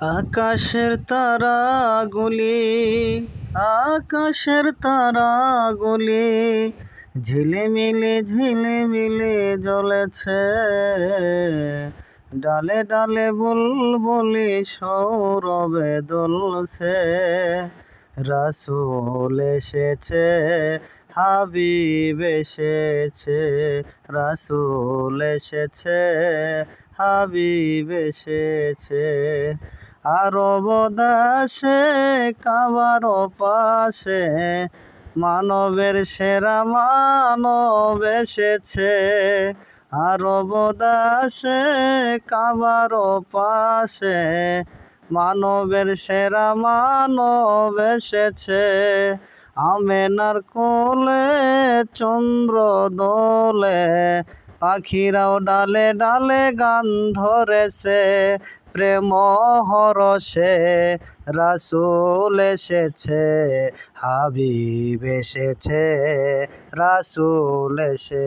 আকাশের তারাগুলি আকাশের তারাগুলি ঝিলিমিলি ঝিলিমিলি জ্বলেছে। ডালে ডালে বুলবুলি সৌরবে দলছে। রাসূল এসেছে, হাবিব এসেছে, রাসূল এসেছে, হাবিব এসেছে। আরব দাসে কাবার পাশে মানবের সেরা মানব এসেছে। আরব দাসে কাবার পাশে মানবের সেরা মানব এসেছে। আমেনার কোলে চন্দ্র দোলে পাখিরাও ডালে ডালে গান ধরেছে প্রেম হরসে রাসুল এসেছে হাবিব এসেছে রাসুল এসে